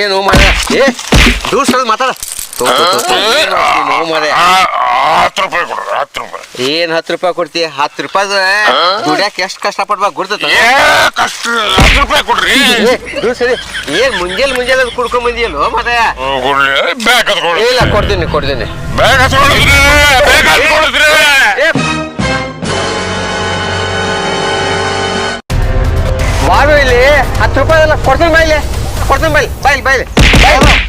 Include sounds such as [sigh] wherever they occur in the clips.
ಏನು ಮರೆ ಏ ದೂರ ಸಲ ಮಾತಾಡ. ಹತ್ತು ರೂಪಾಯಿ ಕೊಡ್ರಿ ಹತ್ತು ರೂಪಾಯಿ. ಏನ್ ಹತ್ತು ರೂಪಾಯಿ ಕೊಡ್ತಿ? ಹತ್ತು ರೂಪಾಯಿ ದುಡ್ಯಾಕ ಎಷ್ಟು ಕಷ್ಟ ಪಡ್ಬೇಕು ಗುರ್ತದ ಏ ಕಷ್ಟ ಹತ್ತು ರೂಪಾಯಿ ಕೊಡ್ರಿ. ದೂರ ಸರಿ. ಏನ್ ಮುಂಜಾನೆ ಮುಂಜಾನೆ ಅದು ಕುಡ್ಕೊಂಡ್ ಬಂದಿಯಲ್ಲೋ ಮತ್ತೆ ಬ್ಯಾಗ್ ಇಲ್ಲ ಕೊಡ್ತೀನಿ ಕೊಡ್ತೀನಿ. ಬ್ಯಾಗ್ ಬ್ಯಾಗ್ ಬಾಯ್ಲಿ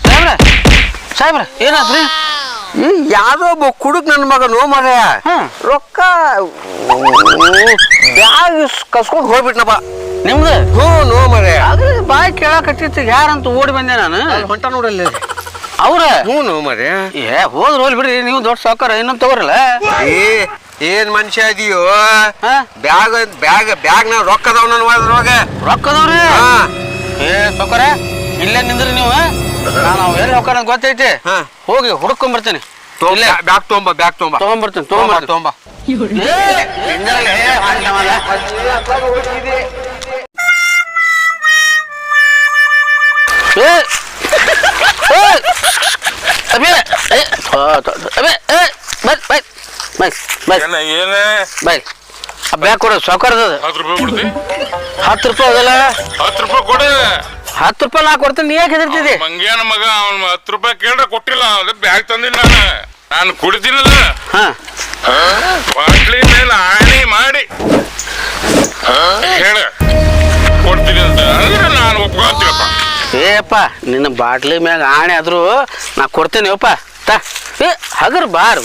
ಸಾಹೇಬ್ರ ಸಾಹೇಬ್ರ ಏನಾದ್ರಿ? ಈ ಯಾವ್ದೋ ಒಬ್ಬ ಕುಡುಕ್ ನನ್ನ ಮಗ ನೋ ಮರ ಹ್ಮ್. ರೊಕ್ಕ ಬ್ಯಾಗ್ ಕಸ್ಕೊಂಡು ಹೋಗ್ಬಿಟ್ನಪ್ಪ. ನಿಮ್ದು? ಹ್ಞೂ ನೋ ಮರ ಬಾಯಿ ಬಾಯ್ ಕೇಳಕತ್ತಿತ್ತು ಯಾರಂತ ಓಡಿ ಬಂದೆ ನಾನು? ಹೊಂಟ ನೋಡಲ್ಲ. ಅವ್ರ? ಹ್ಞೂ ನೋ ಮರೆ ಏ ಹೋದ್ರ ಹೋಲ್ ಬಿಡ್ರಿ ನೀವು ದೊಡ್ಡ ಸಾವುಕಾರ ಇನ್ನೊಂದು ತಗೋರಲ್ಲ? ಏ ಏನ್ ಮನುಷ್ಯ ಇದೀಯೋ? ಬ್ಯಾಗ್ ಬ್ಯಾಗ್ ಬ್ಯಾಗ್ ನಾವ್ ರೊಕ್ಕ ಅದಾವ ನನ್ನ ಒಳಗ ಏ ಸಾವುಕಾರ ಇಲ್ಲೇ ನಿಂದ್ರಿ ನೀವು ನಾನು ಅವ್ ಎಲ್ಲಿ ಹೋಗ್ಕೊಂಡ್ ಗೊತ್ತೈತಿ. ಹಾ. ಹೋಗಿ ಹುಡುಕೊಂಡ್ ಬರ್ತೀನಿ ಇಲ್ಲೇ. ಬ್ಯಾಗ್ ತೊಗೊಂಬ ಬ್ಯಾಗ್ ತೊಗೊಂಬ. ತಗೊಂಬರ್ತೀನಿ ತೊಗೊಂಬ ತಗೊಂಬರ್ತೀನಿ. ತೊಗೊಂಬ. ಏನ ಏನ? ಬ್ಯಾಗ್ ಕೊಡು ಸಾವುಕಾರದ ಹತ್ತು ರೂಪಾಯಿ ಕೊಡ್ತಿ? ಹತ್ತು ರೂಪಾಯಿ ಅದಲ್ಲ? ಹತ್ತು ರೂಪಾಯಿ ಕೊಡಿ. ಹತ್ತು ರೂಪಾಯಿ ನಾ ಕೊಡ್ತೀನಿ ನೀ ಯಾಕೆ ಹೆದರ್ತಿದ್ದೆ? ಮಂಗ್ಯಾನ ಮಗ ಅವ್ನು ಹತ್ತು ರೂಪಾಯಿ ಕೇಳ್ರೆ ಕೊಟ್ಟಿಲ್ಲ ಅದು ಬ್ಯಾಗ್ ತಂದಿಲ್ಲ ನಾನು. ನಾನು ಕುಡಿತೀನಲ್ಲ. ಹಾ. ಬಾಟ್ಲಿ ಮೇಲೆ ಆಣಿ ಮಾಡಿ. ಹೇಳ. ಕೊಡ್ತೀನಿ ಅಂತ. ಅಂದ್ರೆ ನಾನು ಒಪ್ಕೊಳ್ತೀವಪ್ಪ ಏಪ್ಪ ನಿನ್ನ ಬಾಟ್ಲಿ ಮ್ಯಾಗ ಆಣೆ ಆದ್ರೂ ನಾ ಕೊಡ್ತೇನೆ ಯಪ್ಪ ತಾ. ಏ ಹಗರ್ ಬಾರ್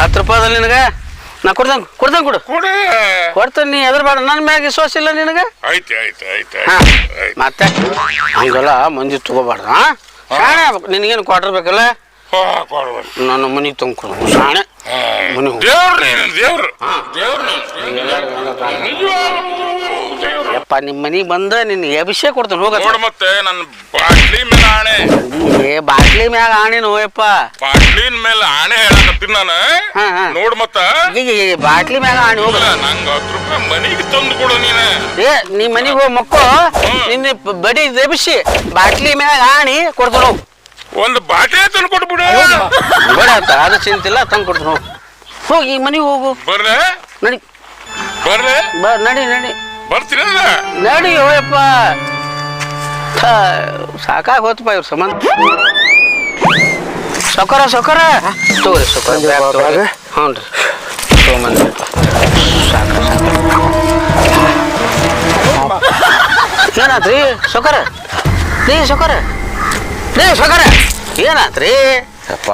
ಹತ್ತು ರೂಪಾಯಿ ನಿನಗೆ? ನಾ ಕೊಡ್ತೇನೆ ಕೊಡ್ತೇನೆ ಕೊಡು. ಕೊಡಿ. ಕೊಡ್ತೇನೆ ನೀ ಎದ್ರ ಬೇಡ. ನನ್ನ ಮ್ಯಾಗ ವಿಶ್ವಾಸ ಇಲ್ಲ ನಿನಗೆ? ಆಯ್ತು ಆಯ್ತು ಆಯ್ತು ಹಾ. ಮತ್ತೆ? ಹಂಗಲ್ಲ ಮಂದಿ ತಗೋಬಾರ್ದು ಹಾ? ಶಾಣೆ ಆಗ್ಬೇಕು. ನಿನಗೇನು ಕ್ವಾರ್ಟರ್ ಬೇಕಲ್ಲ? ಹಾ ಕೊಡ್ಬೇಡಿ ನನ್ನ ಮನೆಗೆ ತಂದ್ಕೊಡು. ಶಾಣೆ. ಮನೆ. ದೇವ್ರು ನೀನು ದೇವ್ರು. ದೇವ್ರು ದೇವ್ರು ಯಪ್ಪ ನಿಮ್ಮ ಮನೆಗೆ ಬಂದ ನಿನ್ನ ಅಭಿಷೇಕ ಕೊಡ್ತಾನೆ ಹೋಗ. ನೋಡು ಮತ್ತೆ ನನ್ನ ಬಾಟ್ಲಿ ಮೇಲೆ ಆಣೆ. ಏ ಬಾಟ್ಲಿ ಮ್ಯಾಗ ಆಣೆ ನೋಯಪ್ಪ ಬಾಟ್ಲಿನ ಮೇಲೆ ಆಣೆ ಹೇಳಕತ್ತೀನಿ ನಾನು. ಹಾ, ಹಾ. ನೋಡು ಮತ್ತ. ಈಗ ಈ ಬಾಟ್ಲಿ ಮ್ಯಾಗ ಆಣೆ ಹೋಗ. ನಂಗೆ ಹತ್ತು ರೂಪಾಯಿ ಮನೆಗೆ ತಂದು ಕೊಡು ನೀನು. ಏ ನಿಮ್ಮ ಮನೆಗೆ ಹೋಗಿ ಮಕ್ಕೋ ನಿನ್ನ ಬಡಿ ಎಬ್ಬಿಸಿ ಬಾಟ್ಲಿ ಮ್ಯಾಗ ಆಣಿ ಕೊಡ್ತಾನ ಹೋಗು. ಒಂದು ಬಾಟೆ ತಂದು ಕೊಟ್ಬಿಡು ಬೇಡ. ಅಂತ ಅದು ಚಿಂತಿಲ್ಲ ತಂದು ಕೊಡ್ತೀನಿ ಹೋಗು ಹೋಗಿ ಮನೆಗೆ ಹೋಗು. ಬರ್ರೆ ನಡಿ. ಬರ್ರೆ ಬ ನಡಿ ನಡಿ. ಬರ್ತೀರಲ್ಲ ನಡಿ ಹೋಯಪ್ಪ ಸಾಕಾಗಿ ಹೋತಪ್ಪ ಇವ್ರ ಸಂಬಂಧ. ಸೊಕರ ಸೊಕರ ತೋರಿ ಸೊಕರ ಬ್ಯಾಗ್ ತಗೋರಿ? ಹ್ಞೂ ರೀ. ತೊಗೊಂಬಂದ್ರಿ ನೀ ಸಾಕ. ಏನಾತ್ರಿ? ಸೊಕರ ರೀ ಸೊಕರ ರೀ ಸೊಕರ ಏನಾತ್ರಿ? ಅಪ್ಪ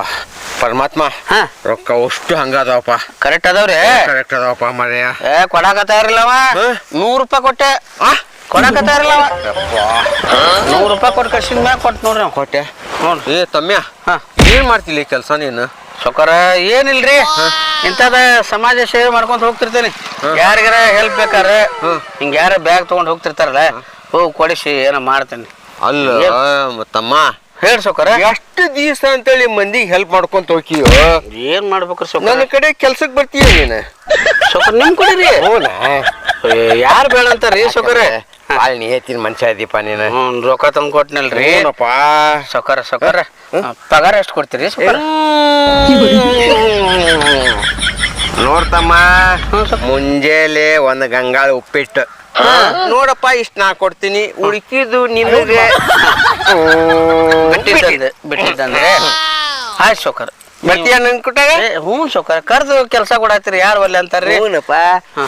ಪರಮಾತ್ಮ ಹಾ. ರೊಕ್ಕ ಅಷ್ಟು ಹಂಗದವಪ್ಪ. ಕರೆಕ್ಟ್ ಅದಾವ್ರಿ ಕರೆಕ್ಟ್ ಅದಾವಪ್ಪ ಮಳೆ ಏ ಕೊಡಾಕತ್ತಾರಿಲ್ಲವ ಹಾ? ನೂರು ರೂಪಾಯಿ ಕೊಟ್ಟೆ. ಕೊಡಕತ್ತಾ ಕೊಡಾಕತ್ತಾರಿಲ್ಲವ ನೂರು ರೂಪಾಯಿ ಕೊಟ್ಟು ಕಳ್ಸಿದ ಮ್ಯಾಗ ಕೊಟ್ಟು ನೋಡ್ರಿ ನಾವು. ಕೊಟ್ಟೆ? ಹ್ಞೂ ಏ ತಮ್ಯ ಹಾ. ಏನ್ ಮಾಡ್ತಿಲ್ಲ ಕೆಲಸ ನೀನು? ಸೊಕರ ಏನಿಲ್ರಿ? ಇಂಥದ ಸಮಾಜ ಸೇವೆ ಮಾಡ್ಕೊಂತ ಹೋಗ್ತಿರ್ತೇನೆ. ಯಾರಿಗಾರ ಹೆಲ್ಪ್ ಬೇಕಾರೆ ಹಿಂಗ್ಯಾರ ಹಿಂಗ ಯಾರ ಬ್ಯಾಗ್ ತಗೊಂಡ್ ಹೋಗ್ತಿರ್ತಾರಲ್ಲ ಹೋಗಿ ಕೊಡಿಸಿ ಏನೋ ಮಾಡ್ತೇನೆ. ಅಲ್ಲ ತಮ್ಮ ಹೇಳಿ ಸೌಕರ ಎಷ್ಟು ದಿವಸ ಅಂತೇಳಿ ಮಂದಿಗೆ ಹೆಲ್ಪ್ ಮಾಡ್ಕೊಂತ ಹೋಗಿಯೋ ಏನ್ ಮಾಡ್ಬೇಕ್ರಿ ಸೊಕರ ನನ್ನ ಕಡೆ ಕೆಲ್ಸಕ್ಕೆ ಬರ್ತೀಯ ನೀನು? ಸೌಕರ್ ನಿಮ್ ಕೊಡಿರಿ ಹೌದಾ? ಯಾರು ಬೇಡ ಅಂತಾರ್ರಿ ಸೊಕರ ನೀ ನಿಯತ್ತಿನ ಮನುಷ್ಯ ಇದೀಪ ನೀನು. ಹ್ಞೂ ರೊಕ್ಕ ತಂದು ಕೊಟ್ನಲ್ರಿ. ಏನಪ್ಪ ಸೊಕರ ಸೊಕರ ಪಗಾರ ಎಷ್ಟು ಕೊಡ್ತೀರಿ ಸೊಕರ ನೋಡ್ತಮ್ಮ. ಮುಂಜಾನೆ ಒಂದು ಗಂಗಾಳ ಉಪ್ಪಿಟ್ಟು. ನೋಡಪ್ಪ ಇಷ್ಟ ನಾ ಕೊಡ್ತೀನಿ. ಉಳ್ಕಿದ್ದು ನಿಮಗೆ ಬಿಟ್ಟಿದ್ದಂದ್ರೆ ಬಿಟ್ಟಿದ್ದಂದ್ರೆ ಆಯ್ತು ಸೊಕರ ಬರ್ತೀಯ ನನ್ ಕುಟಾಗ? ಹ್ಞೂ ಸೊಕರ ಕರ್ದು ಕೆಲಸ ಕೊಡತ್ತೀರಿ ಯಾರು ಒಲ್ಲೆ ಅಂತಾರ್ರಿ? ಹ್ಞೂನಪ್ಪ.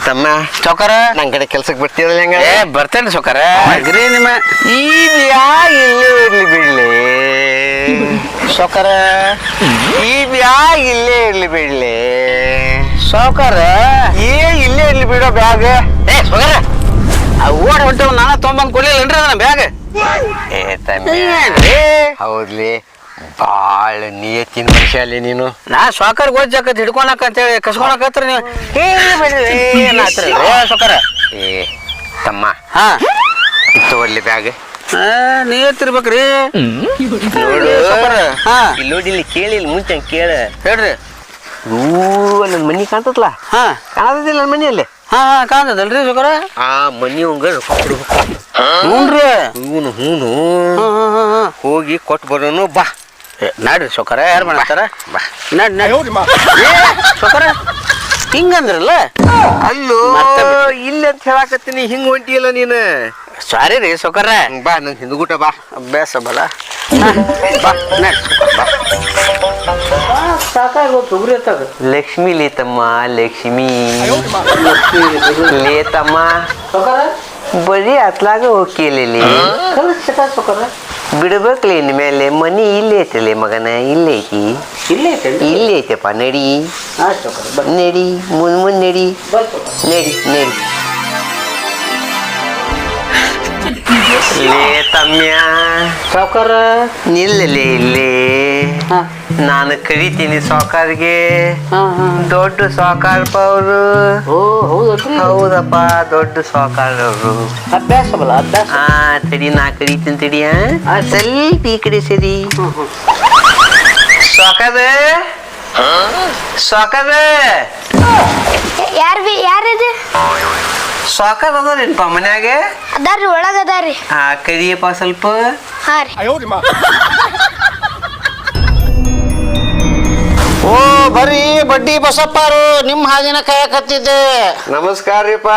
ತಮ್ಮ ಸೊಕರ ನನ್ ಕಡೆ ಕೆಲ್ಸಕ್ಕೆ ಬರ್ತೀರಲ್ಲ ಹೆಂಗ ಏ ಬರ್ತೇನೆ ಸೊಕರ ಅಗ್ರಿ ನಿಮ್ಮ ಈಗ ಇಲ್ಲೇ ಇರ್ಲಿ ಬಿಡ್ಲಿ. ಸೊಕರ ಈಗ ಇಲ್ಲೇ ಇರ್ಲಿ ಬಿಡ್ಲಿ. ಸೌಕರ ಏ ಇಲ್ಲೇ ಇರ್ಲಿ ಬಿಡೋ ಬ್ಯಾಗ್. ಏ ಸೊಕರ ಓಡ್ ಹೊಂಟವ್ ನಾನ ತೊಗೊಂಬಂದ್ ಕೊಡ್ಲಿಲ್ಲನ್ರಿ ಅದನ್ನ ಬ್ಯಾಗ್? ಏ ತಮ್ಮ ಏನ್ರಿ ಹೌದ್ಲಿ ಬಾಳ ನಿಯತ್ತಿನ ಮನುಷ್ಯ ಅಲ್ಲಿ ನೀನು. ನಾ ಸೊಕರ್ ಗೊಜ್ಜಾಕತ್ ಹಿಡ್ಕೊಳಕ ಅಂತೇಳಿ ಕಸ್ಕೊಳಕತ್ರಿ ನೀವು ಏನಾತ್ರಿ ಸೊಕರ. ಏ ತಮ್ಮ ಹಾ. ತಗೊಳ್ಳಿ ಬ್ಯಾಗ್. ಆ, ನೀ ಎತ್ತಿರ್ಬೇಕ್ರಿ ನೋಡು ಹಾ. ಇಲ್ಲಿ ನೋಡಿ ಇಲ್ಲಿ ಕೇಳಿ ಇಲ್ಲಿ ಮುಂಚೆ ಕೇಳ. ಹೇಳ್ರಿ. ಊ ನನ್ನ ಮನಿ ಕಾಣ್ತತ್ಲ? ಹಾ. ಕಾಣದಿಲ್ಲ ನನ್ನ ಮನೆಯಲ್ಲಿ? ಹಾ ಹಾ ಕಾಣ್ತದಲ್ರಿ ಸೊಕರ ಆ ಮನಿ ಕೊಡ್ಬೇಕು ಹ್ಞೂನ್ರಿ ಇವನು ಹೂನು ಹ್ಞೂ ಹ್ಞೂ ಹ್ಞೂ ಹೋಗಿ ಕೊಟ್ಟು ಬರೋನು ಬಾ. ಏ, ನಡ್ರಿ ಸೊಕರ ಯಾರು ಮಾಡ್ತಾರ? ಬಾ. ನಡ್ ನಡ್. ಸೊಕರ ಹಿಂಗಂದ್ರಲ್ಲ? ಅಲ್ಲೋ ಮತ್ತೆ ಇಲ್ಲ ಅಂತ ಹೇಳಾಕತ್ತೀನಿ ಹಿಂಗ್ ಹೊಂಟಿಯಲ್ಲ ನೀನು. ಸಾರಿ ರೀ ಸೊಕರ ಹ್ಮ್, ಬಾ ನಂಗೆ ಹಿಂದ್ಗೂಟ ಬಾ. ಅಭ್ಯಾಸ ಬಲ. ಬಾ ನಡ್ ಸಾಕಾಗೋ ತುಗ್ರಿ ಎತ್ತಾಗ. ಲಕ್ಷ್ಮಿ ಲೇತಮ್ಮ ಲಕ್ಷ್ಮಿ. ಲೇತಮ್ಮ. ಸೊಕರ ಬರೀ ಅತ್ಲಾಗ ಹೋಗಿಲಿ ಕಲಿಸ್ತ ಸೊಕರ ಬಿಡ್ಬೇಕ್ಲಿ ಇನ್ಮೇಲೆ ಮನಿ ಇಲ್ಲೇ ಐತಲೆ ಮಗನ ಇಲ್ಲೇ ಐತಿ. ಇಲ್ಲೇ ಐತೇನ್ರಿ ಇಲ್ಲೇ ಐತಪ್ಪ ನಡಿ. ಹಾಂ ಸೊಕರ ಬನ್ನಿ. ನಡಿ ಮುಂದ್ ಮುಂದ್ ನಡಿ. ಬನ್ನಿ ಸೊಕರ ನಡಿ ನಡಿ. ಲೇ ತಮ್ಯ. ಸಾವುಕಾರ? ನಿಲ್ಲಲಿ ಇಲ್ಲಿ ಹಾ. ನಾನು ಕರಿತೀನಿ ಸಾಕಾರ್ಗೆ ಹಾ ಹಾ. ದೊಡ್ಡ ಸಾವುಕಾರಪ್ಪ ಅವರು ಓ ಹೌದಲ್ರಿ? ಹೌದಪ್ಪ ದೊಡ್ಡ ಸಾಕಾರವರು ಅವರು ಅಭ್ಯಾಸ. ಬಲ ಅಭ್ಯಾಸ ಹಾ ತಡಿ ನಾ ಕರಿತೀನಿ ತಡಿ ಆಯ್ತು. ಸ್ವಲ್ಪ ಈ ಕಡೆ ಸರಿ. ಹ್ಮ್ ಹ್ಮ್. ಯಾರು ಸಾಕದ ಯಾರ್ ಬಿ ಯಾರಿದು ಸಾಕದ ಅದಾರೇನ್ಪ ಮನ್ಯಾಗ? ಅದಾರ್ರಿ ಒಳಗ ಅದಾರ್ರಿ ಹಾ ಕರಿಯಪ್ಪ ಸ್ವಲ್ಪ. ಹಾ ರೀ. ಓ ಬರ್ರಿ ಬಡ್ಡಿ ಬಸಪ್ಪಾರು ನಿಮ್ಮ ಹಾದಿನ ಕಾಯಕತ್ತಿದ್ದೆ ನಮಸ್ಕಾರ ರೀಪ್ಪ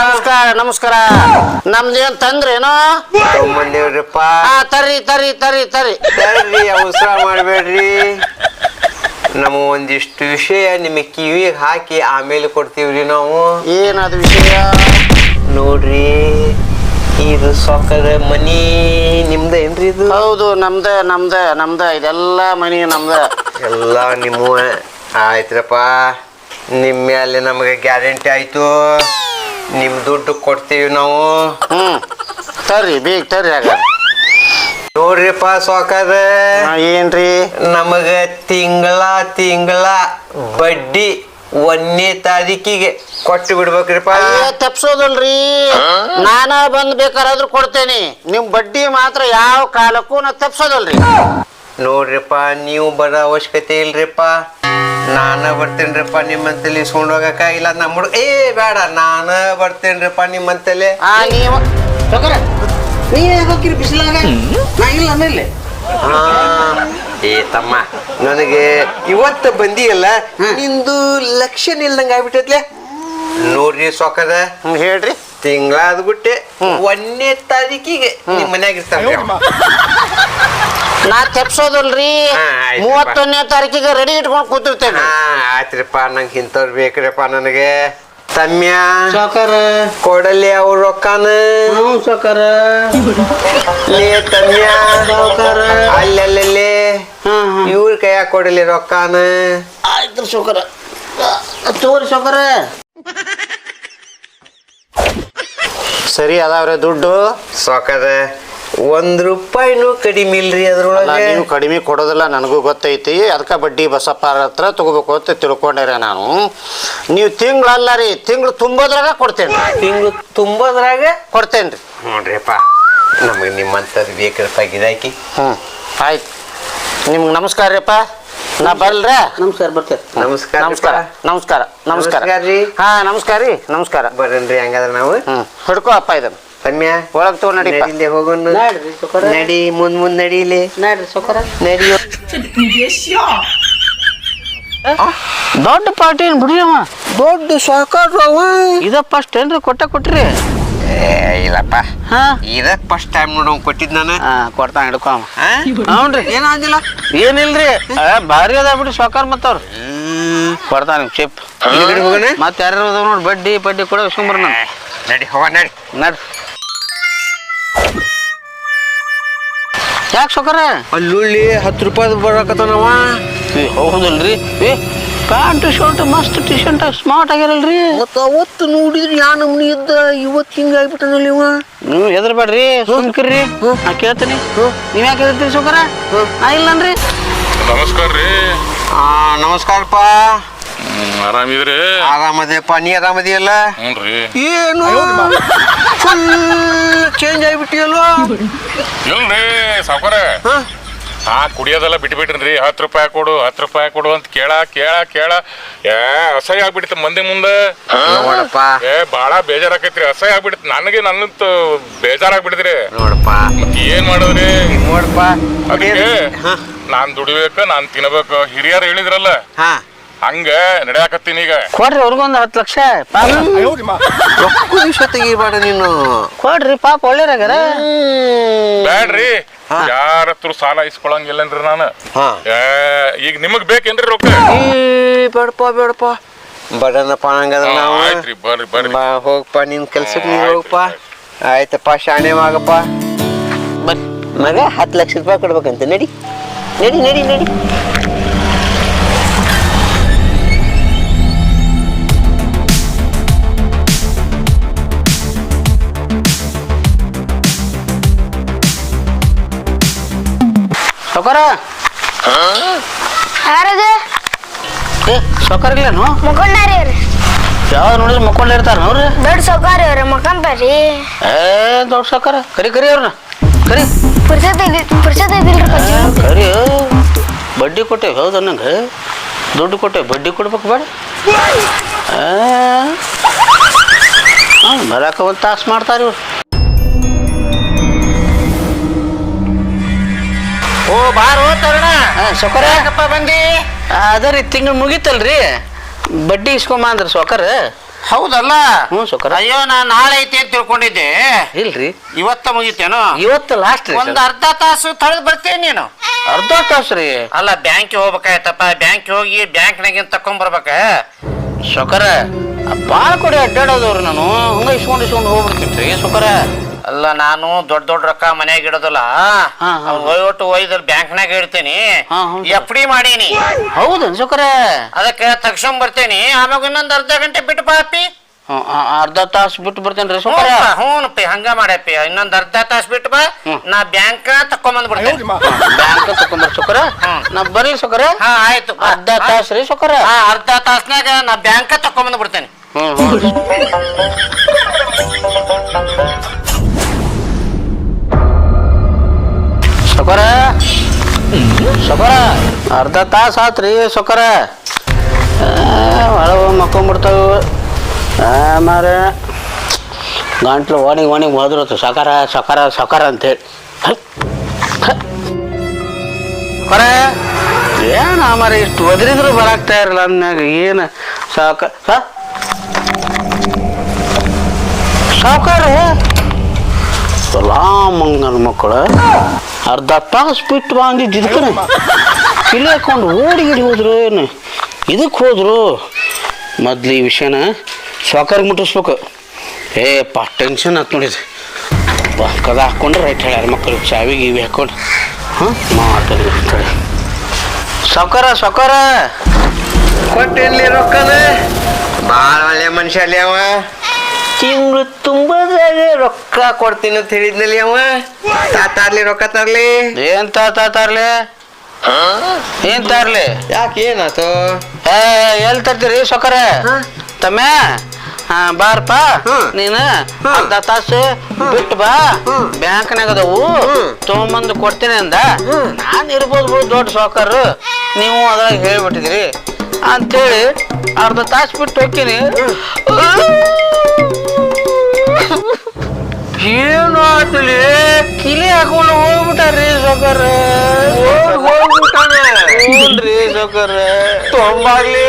ನಮಸ್ಕಾರ ನಮಸ್ಕಾರ. ನಮ್ದೇನ್ ತಂದ್ರೇನೋ ತಗೊಂಬಂದೇವ್ರಿಪ್ಪ ಆ ತರ್ರಿ ತರಿ ತರ್ರಿ ತರ್ರಿ. ತರ್ರಿ ಅವಸರ ಮಾಡಬೇಡ್ರಿ. ನಮ್ಮ ಒಂದಿಷ್ಟು ವಿಷಯ ನಿಮಗೆ ಕಿವಿಗೆ ಹಾಕಿ ಆಮೇಲೆ ಕೊಡ್ತೀವ್ರಿ ನಾವು. ಏನದು ವಿಷಯ? ನೋಡ್ರಿ ಇದು ಸೊಕ್ಕದ ಮನಿ ನಿಮ್ದ ಏನ್ರಿ ಇದು? ಹೌದು ನಮ್ದ ನಮ್ದ ನಮ್ದ ಇದೆಲ್ಲ ಮನಿ ನಮ್ದ. ಎಲ್ಲ ನಿಮ್ಮ ಆಯ್ತ್ರಪ್ಪ. ನಿಮ್ಮ ಮೇಲೆ ನಮಗೆ ಗ್ಯಾರಂಟಿ ಆಯ್ತು. ನಿಮ್ ದುಡ್ಡು ಕೊಡ್ತೀವಿ ನಾವು. ಹ್ಮ್. ತರ್ರಿ ಬೇಗ ತರ್ರಿ ಆಗ ನೋಡ್ರಿಪ್ಪ ಸೋಕದ ಏನ್ರಿ? ನಮಗ ತಿಂಗಳ ತಿಂಗಳ ಬಡ್ಡಿ ಒಂದನೇ ತಾರೀಕಿಗೆ ಕೊಟ್ಟು ಬಿಡ್ಬೇಕ್ರಿಪ್ಪ ಅಯ್ಯೋ ತಪ್ಸೋದಲ್ರಿ. ನಾನ ಬಂದ್ ಬೇಕಾರಾದ್ರೂ ಕೊಡ್ತೇನೆ. ನಿಮ್ ಬಡ್ಡಿ ಮಾತ್ರ ಯಾವ ಕಾಲಕ್ಕೂ ನಾ ತಪ್ಸೋದಲ್ರಿ. ನೋಡ್ರಿಪ್ಪ ನೀವು ಬರೋ ಅವಶ್ಯಕತೆ ಇಲ್ರಿಪ್ಪ ನಾನ ಬರ್ತೇನ್ರಿಪ್ಪ ನಿಮ್ಮಂತಲ್ಲಿ ಹೋಗಕ ಇಲ್ಲ ನಮ್ಮ ಹುಡುಗ ಏ ಬೇಡ ನಾನ ಬರ್ತೇನ್ರಿಪ್ಪ ನಿಮ್ಮಂತಲ್ಲಿ ಆ ನೀವು ಹೋಗಿರಿ ಬಿಸಿಲಾಗ? ನಾ ಇಲ್ಲ ಅನ್ನಿಲ್ಲ ಹಾ. ಏ ತಮ್ಮ ನನಗೆ ಇವತ್ತು ಬಂದಿಯಲ್ಲ ನಿಂದು ಲಕ್ಷಣ ಇಲ್ದಂಗ ಆಗ್ಬಿಟ್ಟೈತ್ಲೆ? ನೋಡ್ರಿ ಸೊಕದ. ಹ್ಮ್ ಹೇಳ್ರಿ. ತಿಂಗಳಾದ ಬಿಟ್ಟೆ ಒಂದನೇ ತಾರೀಕಿಗೆ ನಿಮ್ಮ ಮನ್ಯಾಗ ಇರ್ತಾರೆ ನಾ ತೆಪ್ಸೋದಲ್ರಿ. ಹಾ. ಮೂವತ್ತೊಂದನೇ ತಾರೀಕಿಗೆ ರೆಡಿ ಇಟ್ಕೊಂಡು ಕೂತಿರ್ತೇನೆ. ಆಯ್ತ್ರಿಪ್ಪ ನಂಗೆ ಇಂಥವ್ರು ಬೇಕ್ರಿಪ್ಪ ನನಗೆ. ತಮ್ಯ ಸಾಕಾರ ಕೊಡಲಿ ಅವ್ರ ರೊಕ್ಕನ. ಹ್ಞೂ ಸಾಕಾರ ಲೇ ತಮ್ಯ ಸಾವ್ಕಾರ. ಅಲ್ಲಲ್ಲೇ ಇವ್ರ ಕೈಯಾಗ ಕೊಡಲಿ ರೊಕ್ಕನ. ಆಯ್ತು ಸಾಕಾರ ತೋರಿ ಸಾಕಾರ ಸರಿ ಅದಾವ್ರೆ ದುಡ್ಡು. ಸೊಕದ ಒಂದ್ ರೂಪಾಯಿನೂ ಕಡಿಮೆ ಇಲ್ರಿ ಅದ್ರೊಳಗೆ? ನೀವು ಕಡಿಮೆ ಕೊಡೋದಿಲ್ಲ ನನಗೂ ಗೊತ್ತೈತಿ. ಅದಕ್ಕೆ ಬಡ್ಡಿ ಬಸಪ್ಪ ಹತ್ರ ತಗೋಬೇಕು ಅಂತ ತಿಳ್ಕೊಂಡಿರೇ ನಾನು. ನೀವು ತಿಂಗಳಲ್ಲ ರೀ ತಿಂಗಳು ತುಂಬೋದ್ರಾಗ ಕೊಡ್ತೇನೆ. ತಿಂಗಳು ತುಂಬೋದ್ರಾಗ? ಕೊಡ್ತೇನೆ ರೀ ನೋಡ್ರಿಪ್ಪ ನಮಗೆ ನಿಮ್ಮಂಥದ್ದು ಬೇಕ್ರಿ ಗಿರಾಕಿ ಹ್ಞೂ ಆಯ್ತು. ನಿಮ್ಗೆ ನಮಸ್ಕಾರ ರೀಪ್ಪ. ನಾ ಬರ್ಲ್ರ? ನಮಸ್ಕಾರ ಬರ್ತೇನೆ ನಮಸ್ಕಾರ ನಮಸ್ಕಾರ ನಮಸ್ಕಾರ ನಮಸ್ಕಾರ. ನಮಸ್ಕಾರ ರೀ. ಹಾ ನಮಸ್ಕಾರ ರೀ ನಮಸ್ಕಾರ. ಬರ್ರಿ ಹಂಗಾದ್ರೆ ನಾವು. ಹ್ಞೂ ಹುಡ್ಕೋ ಅಪ್ಪ ಇದನ್ನು. ತಮ್ಯ ಒಳಗೆ ತಗೋ ನಡಿ ಹಿಂದೆ ಹೋಗೋಣ ನಡಿ ಮುಂದ್ ಮುಂದ್ ನಡಿಲಿ ನೋಡ್ರಿ ಸೊಕರ ನಡಿಯೋ ದೊಡ್ಡ ಪಾರ್ಟಿ ಏನ್ ಬಿಡ್ರಿ ಅವ? ದೊಡ್ಡ ಸಾಕಾರ ಅವ. ಇದ ಫಸ್ಟ್ ಏನ್ರಿ? ಕೊಟ್ಟ ಕೊಟ್ರಿ? ಏ ಇಲ್ಲಪ್ಪ. ಹಾ? ಇದ ಫಸ್ಟ್ ಟೈಮ್ ನೋಡ ಕೊಟ್ಟಿದ್ ನಾನು. ಹಾ ಕೊಡ್ತಾನ ಹಿಡ್ಕೊ ಅವ. ಆ? ಹ್ಞೂನ್ರಿ ಏನಾಗಿಲ್ಲ ಏನಿಲ್ರಿ? ಆ, ಭಾರಿ ಅದ ಬಿಡ್ರಿ ಸಾಕಾರ ಮತ್ತವ್ರು ಕೊಡ್ತಾನ ಚಿಪ್ ಮತ್ತೆ ಯಾರು ನೋಡಿ ಬಡ್ಡಿ ಬಡ್ಡಿ ಕೂಡ ಇಸ್ಕೊಂಬರ್ ನಾನು ನಡಿ ಹೋಗ ನಡಿ. ನಡ್ರಿ. ಯಾಕೆ ಸೊಕರ ಅಲ್ಲುಳ್ಳಿ ಹತ್ತು ರೂಪಾಯಿ ಬರಕತ್ತಾನವ? ಹೌದಲ್ರಿ. ಏ ಪ್ಯಾಂಟ್ ಶರ್ಟ್ ಮಸ್ತ್ ಟಿ ಶರ್ಟ್ ಸ್ಮಾರ್ಟ್ ಆಗ್ಯಾರಲ್ರಿ ಮತ್ತ ಅವತ್ತು ನೋಡಿದ್ರಿ ಯಾ ನಮ್ನಿ ಇದ್ದ ಇವತ್ತು ಹಿಂಗ ಆಗ್ಬಿಟ್ಟನಲ್ಲಿ ಇವ? ನೀವು ಹೆದರ್ಬೇಡ್ರಿ ಸುಮ್ಕಿರ್ರಿ ನಾ ಕೇಳ್ತೀನಿ. ನೀವ್ ಯಾಕೆ ಹೆದರ್ತೀರಿ ಸೊಕರ ನಾ ಇಲ್ಲನ್ರಿ. ನಮಸ್ಕಾರ ರೀ ಆ ನಮಸ್ಕಾರಪ್ಪ. ಆರಾಮಿದ್ರಿ ಆರಾಮದೇಪ್ಪ ನೀ ಆರಾಮದಿಯಲ್ಲ ಹ್ಞೂನ್ರಿ. ಏನು? ಫುಲ್ ಚೇಂಜ್ ಆಗಿಬಿಟ್ಟಿಯಲ್ವಾ? ಇಲ್ರಿ ಸಾವ್ಕಾರ. ಹಾ? ಕುಡಿಯೋದೆಲ್ಲ ಬಿಟ್ಬಿಟ್ರಿ ಹತ್ತು ರೂಪಾಯಿ ಕೊಡು ಹತ್ತು ರೂಪಾಯಿ ಕೊಡು ಅಂತ ಕೇಳ ಕೇಳ ಕೇಳ. ಏ ಅಸಹ್ಯ ಆಗ್ಬಿಡ್ತ ಮಂದಿ ಮುಂದೆ. ನೋಡಪ್ಪ. ಏ ಬಾಳ ಬೇಜಾರಾಕೈತ್ರಿ ಅಸಹ್ಯ ಆಗ್ಬಿಡ್ತ. ನನಗೆ ನನ್ನಂತ ಬೇಜಾರಾಗ್ಬಿಡ್ತ್ರಿ. ನೋಡಪ್ಪ. ಮತ್ತೆ ಏನ್ ಮಾಡೋದ್ರಿ? ನೋಡಪ್ಪ. ಅದಕ್ಕೆ ಹಾ. ನಾನ್ ದುಡಿಬೇಕು ನಾನ್ ತಿನ್ಬೇಕು. ಹಿರಿಯರು ಹೇಳಿದ್ರಲ್ಲ ಹಾ. ಹಂಗ ನಡೆಯಾಕತ್ತೀನಿ ಈಗ. ಕೊಡ್ರಿ ಅವ್ರಿಗೊಂದು ಹತ್ತು ಲಕ್ಷ ಪಾಪ. ರೊಕ್ಕ ನೀನು. ಕೊಡ್ರಿ ಪಾಪ ಒಳ್ಳೇರಾಗ್ಯಾರ ಬೇಡ್ರಿ ಯಾರ ಹತ್ರ ಸಾಲ ಇಸ್ಕೊಳಂಗಿಲ್ಲನ್ರಿ ನಾನು. ಹಾ. ಏ, ಈಗ ನಿಮಗ್ ಬೇಕೇನ್ರಿ ರೊಕ್ಕ? ಏ ಬೇಡಪ್ಪ ಬೇಡಪ್ಪ. ಬಡನಪ್ಪ ಹಂಗಾದ್ರೆ ಹಾ, ನಾವು. ಆಯ್ತ್ರಿ ಬರ್ರಿ ಬರ್ರಿ. ಬಾ ಹೋಗಪ್ಪ ನಿನ್ ಕೆಲ್ಸಕ್ಕೆ ನೀನ್ ಆಯ್ತು, ಹೋಗಪ್ಪ ಆಯ್ತಪ್ಪ ಶಾಣೆ ಆಗಪ್ಪ ಮಗ ಹತ್ತು ಲಕ್ಷ ರೂಪಾಯಿ ಕೊಡ್ಬೇಕಂತ. ನಡಿ. ನಡಿ ನಡಿ ನಡಿ. ಸೌಕರ ಯಾರದ? ಏ ಅವ್ರಿ ಯಾವಾಗ ನೋಡಿದ್ರೆ ಇರ್ತಾರೆ ನೋಡ್ರಿ? ದೊಡ್ಡ ಸೌಕಾರಿ ಅವ್ರಿ ಮಕ್ಕಂತಾರಿ ಏ ದೊಡ್ಡ ಸೌಕರ ಕರಿ ಕರಿ ಅವ್ರನ್ನ. ಕರಿ. ಪುರ್ಸತ್ ಐತಿ ಪುರ್ಸತ್ ಐತಿಲ್ರಿ ಪಜ್ಜಿ ಕರಿ. ಬಡ್ಡಿ ಕೊಟ್ಟೆ ಹೌದ ನಂಗೆ ದುಡ್ಡು ಕೊಟ್ಟೆ ಬಡ್ಡಿ ಕೊಡ್ಬೇಕು ಬೇಡ. ಬರಾಕ ಒಂದು ತಾಸು ಮಾಡ್ತಾರೆ ಇವ್ರು. ಓ ಬಾರೋ ತರಣ. ಸೌಕರ ಯಾಕಪ್ಪ ಬಂದಿ? ಅದ ರೀ ತಿಂಗಳು ಮುಗೀತಲ್ರಿ. ಬಡ್ಡಿ ಇಸ್ಕೊಂಬ ಅಂದ್ರ ಸೋಕರ್ ಹೌದಲ್ಲ? ಹ್ಞೂ ಸೋಕರ್ ಅಯ್ಯೋ ನಾ ನಾಳೆ ಐತಿ ಅಂತ ತಿಳ್ಕೊಂಡಿದ್ದೆ. ಇಲ್ರಿ. ಇವತ್ತ ಮುಗಿತೇನು? ಇವತ್ತು ಲಾಸ್ಟ್ ರೀ ಒಂದ್ ಅರ್ಧ ತಾಸು ತಳದ್ ಬರ್ತೇನೆ ನೀನು. ಅರ್ಧ ತಾಸು ರೀ. ಅಲ್ಲ ಬ್ಯಾಂಕ್ ಹೋಗ್ಬೇಕಾಯ್ತಪ್ಪ. ಬ್ಯಾಂಕ್ ಹೋಗಿ ಬ್ಯಾಂಕ್ನಾಗಿಂದ ತಕೊಂಡ್ ಬರ್ಬೇಕ. ಸೌಕರ ಭಾಳ ಕೊಡಿ ಅಡ್ಡಾಡೋದವ್ರಿ ನಾನು. ಹಂಗ ಇಸ್ಕೊಂಡು ಇಸ್ಕೊಂಡು ಹೋಗ್ಬಿಡ್ತೀನಿ ರೀ. ಸೌಕರ ಅಲ್ಲ ನಾನು ದೊಡ್ಡ ದೊಡ್ಡ ರೊಕ್ಕ ಮನ್ಯಾಗ ಇಡೋದಲ್ಲ ಹಾ, ಹಾ. ಒಯ್ಯೊಟ್ಟು ಒಯ್ದಲ್ಲಿ ಬ್ಯಾಂಕ್ನಾಗ ಇಡ್ತೇನಿ. ಹಾ, ಹೌದು. ಎಫ್ ಡಿ ಮಾಡೀನಿ ಅದಕ್ಕೆ ತಕ್ಷಣ ಬರ್ತೇನಿ. ಆಮ್ಯಾಗ ಇನ್ನೊಂದ್ ಅರ್ಧ ಗಂಟೆ ಬಿಟ್ಟು ಬಾ ಅಪ್ಪಿ. ಅರ್ಧ ತಾಸು ಬಿಟ್ಟು ಬರ್ತೇನ್ರಿ ರೀ ಸೌಕರ ಹ್ಞೂನಪ್ಪಿ ಹಂಗ ಮಾಡಪ್ಪಿ ಇನ್ನೊಂದ್ ಅರ್ಧ ತಾಸು ಬಿಟ್ಟು ಬಾ. ಹ್ಮ್. ನಾ ಬ್ಯಾಂಕ್ ತಕೊಂಬಂದ್ ಬಿಡ್ತೇನೆ. ಬ್ಯಾಂಕ್ ತಕೊಂಬರ್ ಸೌಕರ ಹ್ಮ್. ನಾ ಬರ್ರಿ ಸೌಕರ ಹಾ ಆಯ್ತು. ಬಾ. ಅರ್ಧ ತಾಸು ರೀ ಸುಕರ ಹಾ ಅರ್ಧ ತಾಸ್ನಾಗ ನಾ ಬ್ಯಾಂಕ್ ತಕೊಂಬಂದ್ ಬಿಡ್ತೇನೆ. ಹ್ಮ್ ಹ್ಞೂ ಸೌಕರ ಅರ್ಧ ತಾಸು ಆತ್ರಿ ಸೊಕರ ಒಳ ಮಕ್ಕೊಂಬಿಡ್ತಾವೆ ಮಾರ. ಗಂಟ್ಲು ಒಣಗಿ ಒಣಗಿ ಹೋದ್ರತು ಸಕರ ಸಕರ ಸಕರ ಅಂತೇಳಿ. ಹೊರ. ಏನು ಮಾರ, ಇಷ್ಟು ಒದರಿದ್ರು ಬರಾಕ್ತಾ ಇರಲ್ಲ ಅಂದಾಗ ಏನು ಸಾಕ ಸಾಕಾರ? ಮಂಗನ ಮಕ್ಕಳು. ಅರ್ಧ ತಾಸು ಬಿಟ್ಟು ಬಾ ಜಿದ್ಕನ ಕಿಲಿ ಹಾಕೊಂಡು ಓಡಿ ಗಿಡಿ ಹೋದ್ರು ಏನು? ಇದಕ್ಕೆ ಹೋದ್ರು? ಮೊದ್ಲು ಈ ವಿಷಯನ ಸಾವುಕಾರ ಮುಟ್ಟಿಸ್ಬೇಕು. ಏ ಪಾ ಟೆನ್ಷನ್ ಆತ್ ನೋಡಿದೆ. ಬಾ ಕದ ಹಾಕ್ಕೊಂಡ್ರೆ ರೈಟ್ ಹೇಳ್ಯಾರ ಮಕ್ಕಳು ಚಾವಿ ಗೀವಿ ಹಾಕೊಂಡು ಹಾಂ? ಮಾಡ್ತಾರೆ ತಡಿ ಸಾವುಕಾರ ಸಾವುಕಾರ ಕೊಟ್ಟೆಲ್ಲಿ ರೊಕ್ಕನ. ಬಾಳ ಒಳ್ಳೆ ಮನುಷ್ಯ ಅಲ್ಲಿ ಅವ. ತಿಂಗಳು ತುಂಬದಾಗ ರೊಕ್ಕ ಕೊಡ್ತೀನಿ ಅಂತ ಹೇಳಿದ್ನಲ್ಲಿ ಅವ. ತಾತಾರ್ಲಿ ರೊಕ್ಕ ತರ್ಲಿ. ಏನ್ ತಾತ ತರ್ಲಿ? ಏನ್ ತರ್ಲಿ? ಯಾಕೆ ಏನಾತು? ಏ ಎಲ್ಲಿ ತರ್ತೀರಿ ಸೊಕರ ತಮ್ಮ ಹಾ ಬಾರಪ್ಪ. ನೀನ ಅರ್ಧ ತಾಸು ಬಿಟ್ಟು ಬಾ. ಬ್ಯಾಂಕ್ನಾಗ ಅದಾವು. ತೊಗೊಂಬಂದು ಕೊಡ್ತೀನಿ ಅಂದ. ನಾನು ಇರ್ಬೋದು ಬಿಡು ದೊಡ್ಡ ಸಾವುಕಾರು ನೀವು ಅದ್ರಾಗ ಹೇಳ್ಬಿಟ್ಟಿದ್ರಿ. ಅಂತೇಳಿ ಅರ್ಧ ತಾಸು ಬಿಟ್ಟು ಹೋಗ್ತೀನಿ. ಏನು ಆತಲಿ? ಕಿಲಿ ಹಾಕೊಂಡು ಹೋಗ್ಬಿಟ್ಟಾರ್ರಿ ಸೊಕರ ಹ್ಞೂನ್ರಿ ಸೊಕರ ತೊಂಬಾಗ್ಲಿ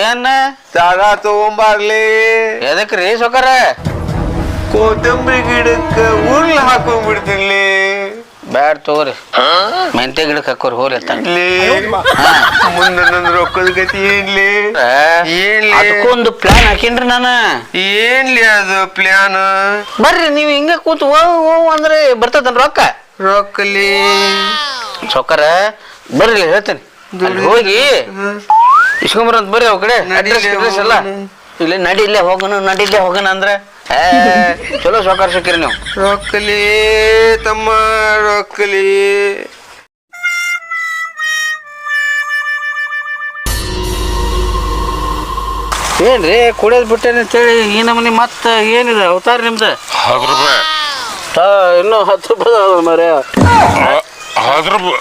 ಏನ? ಜಾಗ ತಗೊಂಬಾಗ್ಲಿ ಎದಕ್ರಿ ಸೊಕರ ಕೊತ್ತಂಬರಿ ಗಿಡಕ್ಕೆ ಉರ್ಲ್ ಹಾಕೊಂಡ್ಬಿಡ್ತೀನಿ. ಬ್ಯಾಡ್ ತಗೋರಿ. ಮೆಂತೆ ಗಿಡಕ್ಕೆ ಹಾಕೋರಿ ಹೋರಿ ಮುಂದೆ ನನ್ನ ರೊಕ್ಕದ ಗತಿ ಏನ್ಲಿ ಏನ್ಲಿ ಅದಕ್ಕೊಂದು ಪ್ಲಾನ್ ಹಾಕಿನ್ರಿ ನಾನು. ಏನ್ಲಿ ಅದು ಪ್ಲಾನ್ ಬರ್ರಿ ನೀವು ಹಿಂಗೆ ಕೂತು ಓ ಓ ಅಂದ್ರೆ ಬರ್ತದನ್ ರೊಕ್ಕ? ರೊಕ್ಕಲಿ. ಸೊಕ್ಕರ ಬರ್ರಿ ಹೇಳ್ತೇನೆ. ಹೋಗಿ ಹೋಗಿ. ಇಸ್ಕೊಂಬರಂತ ಬರ್ರಿ ಅವ್ ಕಡೆ. ಅಡ್ರೆಸ್ ಅಡ್ರೆಸ್ ಎಲ್ಲ. ಇಲ್ಲಿ ನಡಿ ಇಲ್ಲೇ ಹೋಗೋಣ ನಡಿ ಇಲ್ಲೇ ಹೋಗೋಣ ಅಂದ್ರೆ. ಚಲೋ ಸೊಕಾರ ಸಿಕ್ಕಿರಿ ನೀವು. ರೊಕ್ಕಲಿ ತಮ್ಮ ರೊಕ್ಕಲಿ. ಏನ್ರಿ ಕುಡಿಯೋದು ಬಿಟ್ಟೇನೆ ಅಂತೇಳಿ ಈ ನಮೂನಿ ಮತ್ತೆ ಏನಿದೆ ಅವತಾರ ನಿಮ್ದು? ಹತ್ತು ರೂಪಾಯಿ ತಾ, ಇನ್ನೂ ಹತ್ತು ರೂಪಾಯಿ ಮರ್ಯ ಹತ್ತು ರೂಪಾಯಿ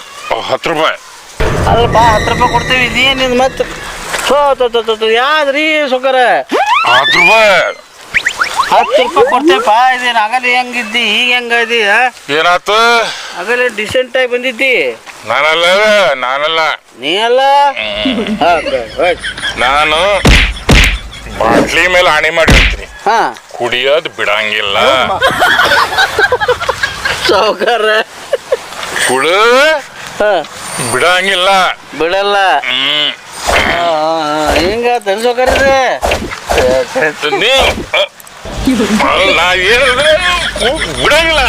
ಹತ್ತು ರೂಪಾಯಿ ಅಲ್ಪ ಹತ್ತು ರೂಪಾಯಿ ಕೊಡ್ತೀವಿ ಇದೇನಿದು ಮತ್ತೆ. ಥೋ ತೋ ತೋ ತೋ, ತೋ ಯಾವ್ದ್ರಿ ಸೊಕರ ಹತ್ತು ರೂಪಾಯಿ ಹತ್ತು ರೂಪಾಯಿ ಕೊಡ್ತೇವಪ್ಪ ಇದೇನು ಆಗಲೇ ಹೆಂಗಿದ್ದಿ ಈಗ ಹೆಂಗದಿ ಏನಾತು ಆಗಲೇ ಡಿಸೆಂಟ್ ಆಗಿ ಬಂದಿದ್ದಿ. ನಾನಲ್ಲ ನಾನಲ್ಲ. ನೀ ಅಲ್ಲ? ನಾನು ಬಾಟ್ಲಿ ಮೇಲೆ ಆಣೆ ಮಾಡಿರ್ತೀನಿ ಹಾ. ಕುಡಿಯೋದು ಬಿಡಂಗಿಲ್ಲ. ಸಾವುಕಾರ. ಕುಡು. ಬಿಡಂಗಿಲ್ಲ. ಬಿಡಲ್ಲ. ಹಿಂಗ ಸೌಕರ ನೀ ಕು- ಬಿಡಂಗಿಲ್ಲ.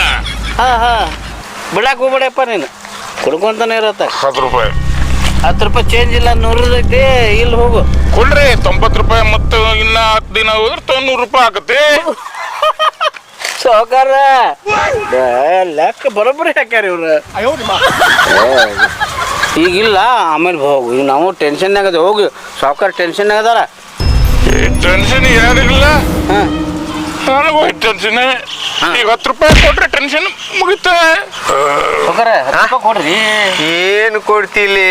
ಹಾ ಹಾ. ಬಿಡಕ್ ಹೋಗ್ಬೇಡಪ್ಪ ನೀನು. ಕುಡ್ಕೊಂತಾನೆ ಇರತ್ತ. ಹತ್ತು ರೂಪಾಯಿ. ಹತ್ತು ರೂಪಾಯಿ ಚೇಂಜ್ ಇಲ್ಲ ನೂರದೈತಿ ಇಲ್ಲಿ ಹೋಗು. ಕೊಡ್ರಿ ತೊಂಬತ್ತು ರೂಪಾಯಿ ಮತ್ತು ಇನ್ನ ಹತ್ತು ದಿನ ಹೋದ್ರೆ ತೊನ್ನೂರು ರೂಪಾಯಿ ಆಗತ್ತೆ. [laughs] ಸೌಕರ ಲೆಕ್ಕ ಬರೋಬ್ಬರಿ ಹಾಕ್ಯಾರ ಇವ್ರು. ಈಗಿಲ್ಲ ಆಮೇಲೆ ಹೋಗು. ಈಗ ನಾವು ಟೆನ್ಷನ್ ಅದ ಹೋಗಿ. ಸಾವುಕಾರ ಟೆನ್ಷನ್ ಆಗದಾರ ಟೆನ್ಷನ್ ಯಾರಿಲ್ಲ ಹಾಂ. ನನಗೂ ಟೆನ್ಷನ್ ಈಗ ಹತ್ತು ರೂಪಾಯಿ ಕೊಟ್ರೆ ಟೆನ್ಷನ್ ಮುಗಿತ. ಸಾವುಕಾರ ಹತ್ತು ರೂಪಾಯಿ ಕೊಡ್ರಿ. ಏನು ಕೊಡ್ತಿಲಿ?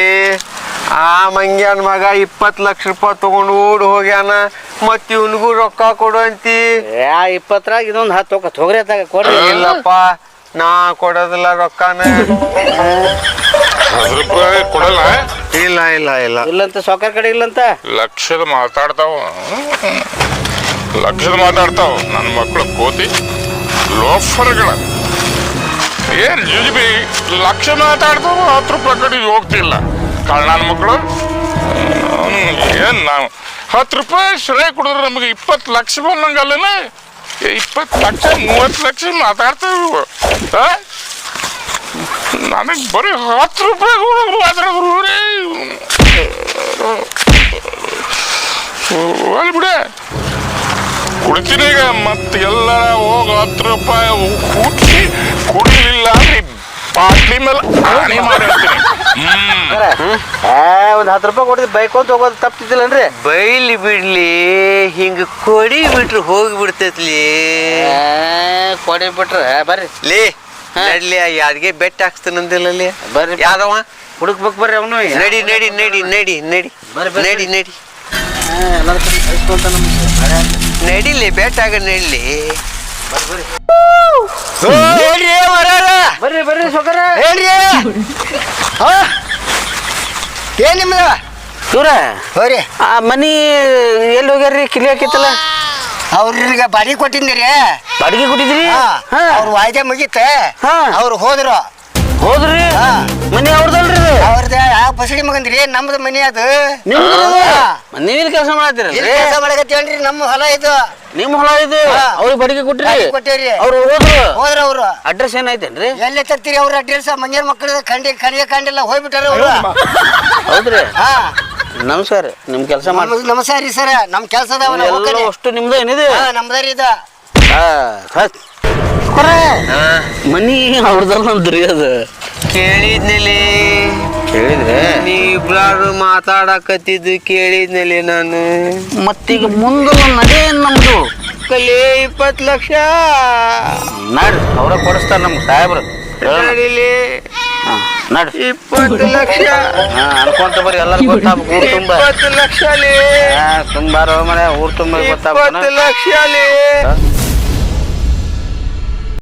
ಆ ಮಂಗ್ಯಾನ ಮಗ ಇಪ್ಪತ್ತು ಲಕ್ಷ ರೂಪಾಯಿ ತಗೊಂಡು ಓಡ್ ಹೋಗ್ಯಾನ. ಮತ್ ಇವನಿಗೂ ರೊಕ್ಕ ಕೊಡು ಅಂತಿ. ಯಾ ಇಪ್ಪತ್ತರಾಗ ಇದೊಂದು ಹತ್ತು ಹೋಗತ್ ಹೋಗ್ರಿ ಅತ್ತಾಗ ಕೊಡ್ರಿ. ಇಲ್ಲಪ್ಪ ನಾ ಕೊಡೋದಿಲ್ಲ ರೊಕ್ಕನ. ಹತ್ತು ರೂಪಾಯಿ ಕೊಡಲ್ಲ ಇಲ್ಲ ಇಲ್ಲ ಇಲ್ಲ. ಇಲ್ಲಂತ ಸೊಕ್ಕ ಕಡೆ ಇಲ್ಲಂತ? ಲಕ್ಷದ ಮಾತಾಡ್ತಾವ. ಲಕ್ಷದ ಮಾತಾಡ್ತಾವ ನನ್ನ ಮಕ್ಕಳು ಕೋತಿ ಲೋಫರ್ಗಳ ಏನ್ ಜುಜುಬಿ ಲಕ್ಷ ಮಾತಾಡ್ತಾವ ಹತ್ತು ರೂಪಾಯಿ ಕಡೆ ಹೋಗ್ತಿಲ್ಲ ಕಾರಣ ನನ್ನ ಮಕ್ಕಳು ಏನು ನಾವು ಹತ್ತು ರೂಪಾಯಿ ಶ್ರೇಯ ಕುಡಿದ್ರೆ ನಮಗೆ ಇಪ್ಪತ್ತು ಲಕ್ಷ ಬಂದಂಗಲ್ಲೇ ಇಪ್ಪತ್ತು ಲಕ್ಷ ಮೂವತ್ತು ಲಕ್ಷ ಮಾತಾಡ್ತಾವ ನನಗೆ ಬರೀ ಹತ್ತು ರೂಪಾಯಿ ಅಲ್ಲಿ ಬಿಡ ಕುಡ್ತೀನಿ ಈಗ ಮತ್ತೆ ಎಲ್ಲ ಹೋಗಿ ಹತ್ತು ರೂಪಾಯಿ ಕೂಡಿಸಿ ಕುಡಿಲಿಲ್ಲ ಅಂದ್ರೆ ಬಾಟ್ಲಿ ಮೇಲೆ ಹಾನಿ ಮಾಡಿರ್ತೀನಿ. ಒಂದು ಹತ್ತು ರೂಪಾಯಿ ಕೊಡಿದ್ರೆ ಬೈಕೊಂತ ಹೋಗೋದು ತಪ್ತಿದ್ದಿಲ್ಲನ್ರಿ ಬೈಲಿ ಬಿಡ್ಲಿ ಹಿಂಗ ಕೊಡಿ ಬಿಟ್ರು ಹೋಗಿ ಬಿಡ್ತೈತ್ಲಿ ಕೊಡಿ ಬಿಟ್ರೆ. ಬರ್ರಿ. ಲೇ ನಡ್ಲಿ ಯಾರಿಗೆ ಬೆಟ್ಟ ಹಾಕ್ತಾನಂದಿಲ್ಲ ಬರ್ರಿ. ಯಾದವ ಹುಡುಕ್ಬೇಕು ಬರ್ರಿ ಅವನು ನಡಿ ನಡಿ ನಡಿ ನಡಿ ನಡಿ. ನಡಿ ನಡಿ. ನಡಿ ನಡಿ ಎಲ್ಲರ ಬೇಟಾಗ ನಡಿಲಿ. ನಡ್ಲಿ ಬರ್ರಿ. ಬರ್ರಿ ಸೊಕರ ಹೇಳ್ರಿ. ಏನ್ ನಿಮ್ದ? ಇವ್ರ ಹೋರಿ ಆ ಮನಿ ಎಲ್ಲಿ ಹೋಗ್ಯಾರ್ರಿ? ಕಿಲಿ ಹಾಕಿತ್ತಲ್ಲ? ಅವ್ರಿಗೆ ಬಾಡಿಗೆ ಕೊಟ್ಟಿದ್ದೀರಿ. ಬಾಡಿಗೆ ಕೊಟ್ಟಿದ್ರಿ ಹಾ. ಅವ್ರ ವಾಯ್ದೆ ಮುಗೀತ. ಹಾ. ಅವ್ರು ಹೋದ್ರು. ಹೋದ್ರಿ? ಮನೆ ಅವ್ರದಲ್ರಿ? ಅವ್ರದ್ದು ಯಾವ ಬಸಡಿ ಮಗಂದ್ರಿ ನಮ್ದು ಮನಿ ಅದು. ನೀವ್. ಕೆಲಸ ಮಾಡ್ತೀರಿ ಕೆಲಸ ಮಾಡಕತ್ತೀವನ್ರಿ ನಮ್ಮ ಹೊಲ ಇದು. ನಿಮ್ ಹೊಲ ಇದು. ಅವ್ರಿಗೆ ಬಾಡಿಗೆ ಕೊಟ್ರಿ? ಬಾಡಿಗೆ ಕೊಟ್ಟೇವ್ರಿ. ಅವ್ರು ಹೋದ್ರು? ಹೋದ್ರ ಅವ್ರು. ಅಡ್ರೆಸ್ ಏನಾಯ್ತೇನ್ರಿ ಎಲ್ಲಿ ತರ್ತೀರಿ ಅವ್ರ ಅಡ್ರೆಸ್ ಮಂಜಾನ ಮಕ್ಕಳ ಕಂಡಿ ಕಣಿಗೆ ಕಂಡಿಲ್ಲ ಹೋಗ್ಬಿಟ್ಟಾರ ಅವ್ರು. ಹೌದ್ರಿ? ಹಾ. ನಮಸ್ಕಾರ ನಿಮ್ ಕೆಲಸ ಮಾಡಿ ನಮ್- ನಮಸ್ಕಾರ ರೀ ಸರ್. ನಮ್ ಕೆಲಸ ಅದಾವ ನಾವು ಎಲ್ಲ ಹೋಗ್ಕಣಿ. ಅಷ್ಟು ನಿಮ್ದು ಏನಿದೆ? ಹಾ ನಮ್ದರಿ ಇದು. ಹತ್. ಮನಿ ಅವ್ರದಲ್ಲಂದ್ರಿ ಅದು. ಕೇಳಿದ್ನಲ್ಲಿ ಕೇಳಿದ್ರೆ? ನೀ ಇಬ್ಬರು ಮಾತಾಡಕತ್ತಿದ್ದು ಕೇಳಿದ್ನಲ್ಲಿ ನಾನು. ಮತ್ತೀಗ ಮುಂದೆ ನದೇ ನಮ್ದು? ಕಲಿ ಇಪ್ಪತ್ತು ಲಕ್ಷ. ನಡ್ರಿ ಅವ್ರ ಕೊಡಿಸ್ತಾರ ನಮ್ಗೆ ಸಾಹೇಬ್ರು. ನಡಿಲಿ. ನಡ್ರಿ ಇಪ್ಪತ್ತು ಲಕ್ಷ. ಹಾ ಅನ್ಕೊಂತ ಬರ್ರಿ ಎಲ್ಲರೂ ಗೊತ್ತಾಗ್ಬೇಕು ಊರು ತುಂಬ. ಇಪ್ಪತ್ತು ಲಕ್ಷ ತುಂಬಾರೋ ಮನೆ ಊರ್ ತುಂಬ ಗೊತ್ತಾಗ್ಬೇಕು ಇಪ್ಪತ್ತು ಲಕ್ಷ?